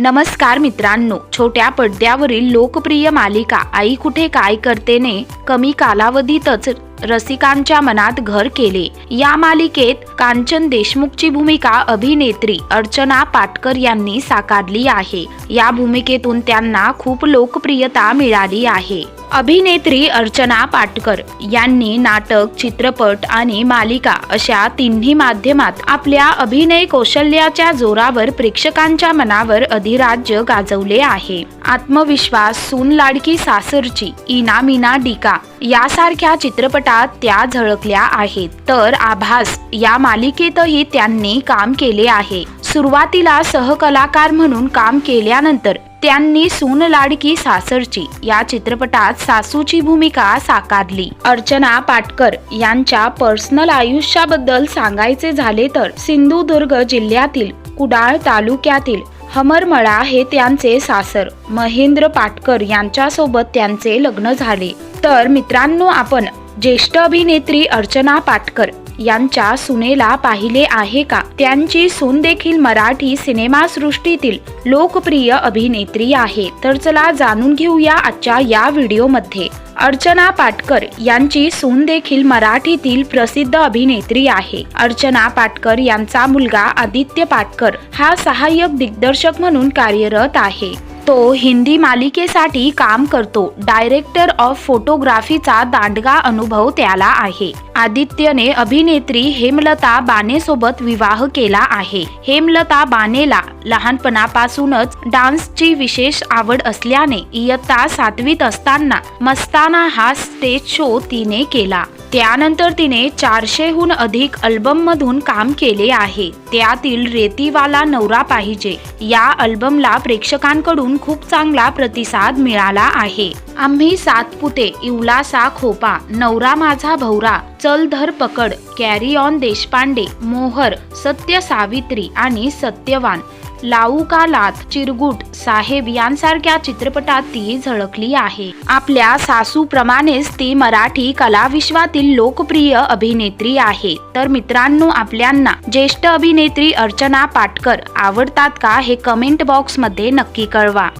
नमस्कार मित्रांनो छोट्या पडद्यावरील लोकप्रिय मालिका आई कुठे काय करतेने कमी कालावधीतच रसिकांच्या मनात घर केले. या मालिकेत कांचन देशमुखची भूमिका अभिनेत्री अर्चना पाटकर यांनी साकारली आहे. या भूमिकेतून त्यांना खूप लोकप्रियता मिळाली आहे. अभिनेत्री अर्चना पाटकर यांनी नाटक चित्रपट आणि मालिका अशा तिन्ही माध्यमात आपल्या अभिनय कौशल्याच्या जोरावर प्रेक्षकांच्या मनावर अधिराज्य गाजवले आहे. आत्मविश्वास सून लाडकी सासरची इनामिना डिका यासारख्या चित्रपटात त्या झळकल्या आहेत. तर आभास या मालिकेतही त्यांनी काम केले आहे. सुरुवातीला सहकलाकार म्हणून काम केल्यानंतर त्यांनी सून लाडकी सासरची या चित्रपटात सासूची भूमिका साकारली. अर्चना पाटकर यांच्या पर्सनल आयुष्याबद्दल सांगायचे झाले तर सिंधुदुर्ग जिल्ह्यातील कुडाळ तालुक्यातील हमरमळा हे त्यांचे सासर. महेंद्र पाटकर यांच्यासोबत त्यांचे लग्न झाले. तर मित्रांनो आपण ज्येष्ठ अभिनेत्री अर्चना पाटकर यांच्या सुनेला पाहिले आहे का? त्यांची सून देखील मराठी सिनेमासृष्टीतील लोकप्रिय अभिनेत्री आहे. तर चला जाणून घेऊया आजच्या या व्हिडिओमध्ये. अर्चना पाटकर यांची सून देखील मराठीतील प्रसिद्ध अभिनेत्री आहे. अर्चना पाटकर यांचा मुलगा आदित्य पाटकर हा सहाय्यक दिग्दर्शक म्हणून कार्यरत आहे. तो हिंदी मालिकेसाठी काम करतो. डायरेक्टर ऑफ फोटोग्राफीचा दांडगा अनुभव त्याला आहे. आदित्यने अभिनेत्री हेमलता बानेसोबत विवाह केला आहे. हेमलता बानेला लहानपणापासूनच डान्सची विशेष आवड असल्याने इयत्ता सातवीत असताना मस्ताना हा स्टेज शो तिने केला. त्यानंतर तिने चारशेहून अधिक अल्बममधून काम केले आहे. त्यातील रेतीवाला नवरा पाहिजे. या अल्बमला प्रेक्षकांकडून खूप चांगला प्रतिसाद मिळाला आहे. आम्ही सातपुते इवलासा खोपा नवरा माझा भौरा चल धर पकड कॅरी ऑन देशपांडे मोहर सत्य सावित्री आणि सत्यवान. लाऊ का लात चिरगुट साहेब यांसारख्या चित्रपटात ती झळकली आहे. आपल्या सासूप्रमाणेच ती मराठी कलाविश्वातील लोकप्रिय अभिनेत्री आहे. तर मित्रांनो आपल्यांना ज्येष्ठ अभिनेत्री अर्चना पाटकर आवडतात का हे कमेंट बॉक्समध्ये नक्की कळवा.